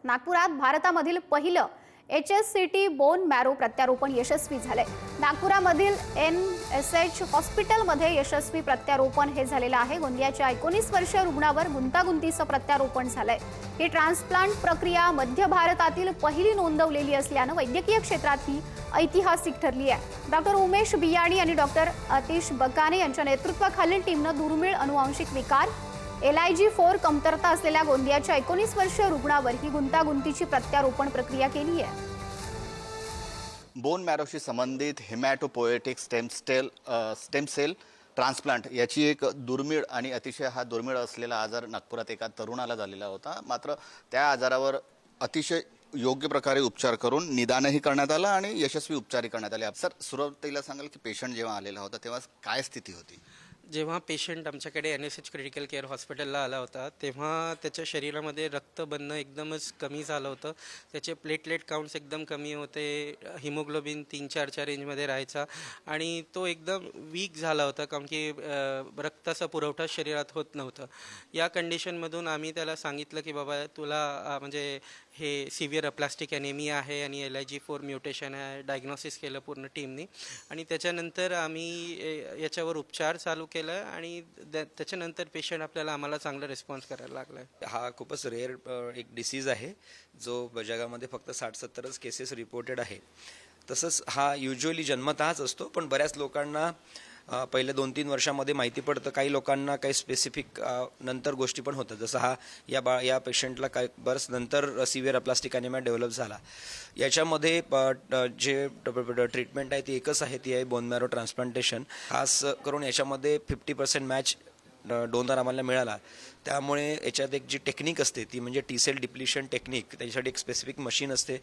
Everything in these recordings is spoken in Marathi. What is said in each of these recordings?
जातात नागपुरात भारतामधील पहिलं H S C T bone marrow प्रत्यारोपण यशस्वी झालंय. नागपुरामधील एन एस एच हॉस्पिटलमध्ये यशस्वी प्रत्यारोपण हे झालेलं आहे. गोंदियाच्या एकोणीस वर्षीय रुग्णावर गुंतागुंतीचं प्रत्यारोपण झालंय. ही ट्रान्सप्लांट प्रक्रिया मध्य भारतातील पहिली नोंदवलेली असल्यानं वैद्यकीय क्षेत्रात ही ऐतिहासिक ठरली आहे. डॉक्टर उमेश बियाणी आणि डॉक्टर अतिश बकाने यांच्या नेतृत्वाखालील टीमनं दुर्मिळ अनुवांशिक विकार एल आय जी फोर कमतरता असलेल्या गोंदियाच्या एकोणीस वर्षीय रुग्णावर ही गुंतागुंतीची प्रत्यारोपण प्रक्रिया केली आहे बोन मॅरोशी संबंधित hematopoietic stem cell stem cell transplant याची एक दुर्मिळ आणि अतिशय हा दुर्मिळ असलेला आजार नागपुरात एका तरुणाला झालेला होता. मात्र त्या आजारावर अतिशय योग्य प्रकारे उपचार करून निदानही करण्यात आलं आणि यशस्वी उपचारही करण्यात आले. सर सुरुवातीला सांगाल की पेशंट जेव्हा आलेला होता तेव्हा काय स्थिती होती? जेव्हा पेशंट आमच्याकडे N S H critical care हॉस्पिटलला आला होता तेव्हा त्याच्या शरीरामध्ये रक्त बनणं एकदमच कमी झालं होतं. त्याचे प्लेटलेट काउंट्स एकदम कमी होते. हिमोग्लोबिन तीन चारच्या रेंजमध्ये राहायचा. आणि तो एकदम वीक झाला होता कारण की रक्ताचा पुरवठा शरीरात होत नव्हतं. या कंडिशनमधून आम्ही त्याला सांगितलं की बाबा तुला म्हणजे हे सिव्हिअर प्लास्टिक ॲनेमिया आहे आणि L I G four mutation आहे. डायग्नॉसिस केलं पूर्ण टीमनी आणि त्याच्यानंतर आम्ही याच्यावर उपचार चालू केला. केलं आणि त्याच्यानंतर पेशंट आपल्याला आम्हाला चांगला रिस्पॉन्स करायला लागला आहे हा खूपच रेअर एक डिसीज आहे जो जगामध्ये फक्त साठ सत्तरच केसेस रिपोर्टेड आहे. तसंच हा युजली जन्मतःच असतो पण बऱ्याच लोकांना पहिल्या दोन तीन वर्षामध्ये माहिती पडतं काही लोकांना काही स्पेसिफिक नंतर गोष्टी पण होतात. जसं हा या बा या पेशंटला काय बरंच नंतर सिव्हिअर प्लास्टिक अॅनिमिया डेव्हलप झाला. याच्यामध्ये ट- जे ट्रीटमेंट आहे ती एकच आहे ती आहे बोनमॅरो ट्रान्सप्लांटेशन खास करून याच्यामध्ये फिफ्टी पर्सेंट मॅच डोंदार आम्हाला मिळाला. त्यामुळे याच्यात एक जी टेक्निक असते ती म्हणजे टी सेल डिप्लिशन टेक्निक त्याच्यासाठी एक स्पेसिफिक मशीन असते.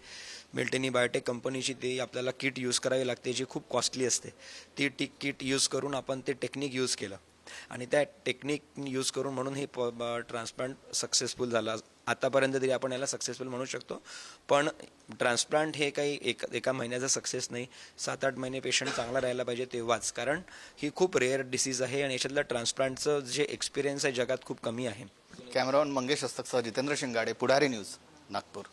मिल्टेनी बायोटेक कंपनीची ती आपल्याला किट यूज करावी लागते जी खूप कॉस्टली असते. ती टी किट यूज करून आपण ते टेक्निक यूज केलं. आणि त्या टेक्निक यूज करून म्हणून हे ट्रान्सप्लांट सक्सेसफुल झाला. आतापर्यंत तरी आपण याला सक्सेसफुल म्हणू शकतो. पण ट्रान्सप्लांट हे काही एक एका महिन्याचा सक्सेस नाही. सात आठ महिने पेशंट चांगला राहायला पाहिजे तेव्हाच. कारण ही खूप रेअर डिसीज आहे आणि याच्यातलं ट्रान्सप्लांटचं जे एक्सपिरियन्स आहे जगात खूप कमी आहे. कॅमेरामन मंगेश हस्तकसह जितेंद्र शिंगाडे पुढारी न्यूज नागपूर.